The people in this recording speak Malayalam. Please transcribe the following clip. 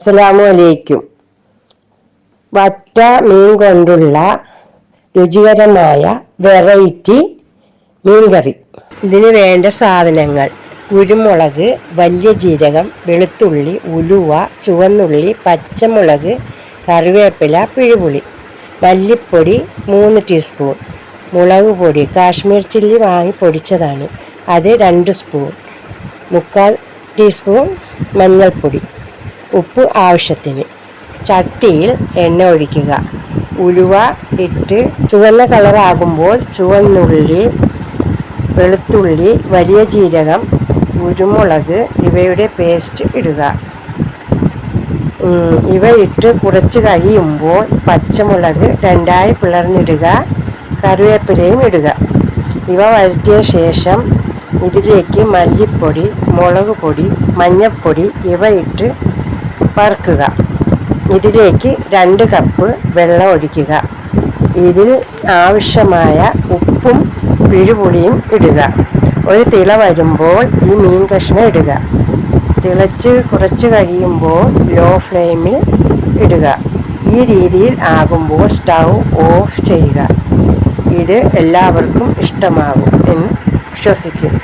അസ്സലാമു അലൈക്കും വറ്റ മീൻ കൊണ്ടുള്ള രുചികരമായ വെറൈറ്റി മീൻകറി. ഇതിന് വേണ്ട സാധനങ്ങൾ കുരുമുളക് വലിയ ജീരകം വെളുത്തുള്ളി ഉലുവ ചുവന്നുള്ളി പച്ചമുളക് കറിവേപ്പില പിഴുപുളി മല്ലിപ്പൊടി മൂന്ന് ടീസ്പൂൺ. മുളക് പൊടി കാശ്മീർ ചില്ലി വാങ്ങി പൊടിച്ചതാണ്. അത് രണ്ട് സ്പൂൺ. മുക്കാൽ ടീസ്പൂൺ മഞ്ഞൾപ്പൊടി. ഉപ്പ് ആവശ്യത്തിന്. ചട്ടിയിൽ എണ്ണ ഒഴിക്കുക. ഉലുവ ഇട്ട് ചുവന്ന കളറാകുമ്പോൾ ചുവന്നുള്ളി വെളുത്തുള്ളി വലിയ ജീരകം കുരുമുളക് ഇവയുടെ പേസ്റ്റ് ഇടുക. ഇവ ഇട്ട് കുറച്ച് കഴിയുമ്പോൾ പച്ചമുളക് രണ്ടായി പിളർന്നിടുക. കറിവേപ്പിലയും ഇടുക. ഇവ വഴറ്റിയ ശേഷം ഇതിലേക്ക് മല്ലിപ്പൊടി മുളക് പൊടി മഞ്ഞൾപ്പൊടി ഇവ ഇട്ട് വറുക്കുക ഇതിലേക്ക് രണ്ട് കപ്പ് വെള്ളം ഒഴിക്കുക. ഇതിൽ ആവശ്യമായ ഉപ്പും പിഴുപുളിയും ഇടുക. ഒരു തിള വരുമ്പോൾ ഈ മീൻ കഷ്ണം ഇടുക. തിളച്ച് കുറച്ച് കഴിയുമ്പോൾ ലോ ഫ്ലെയിമിൽ ഇടുക. ഈ രീതിയിൽ ആകുമ്പോൾ സ്റ്റൗ ഓഫ് ചെയ്യുക. ഇത് എല്ലാവർക്കും ഇഷ്ടമാകും എന്ന് വിശ്വസിക്കുന്നു.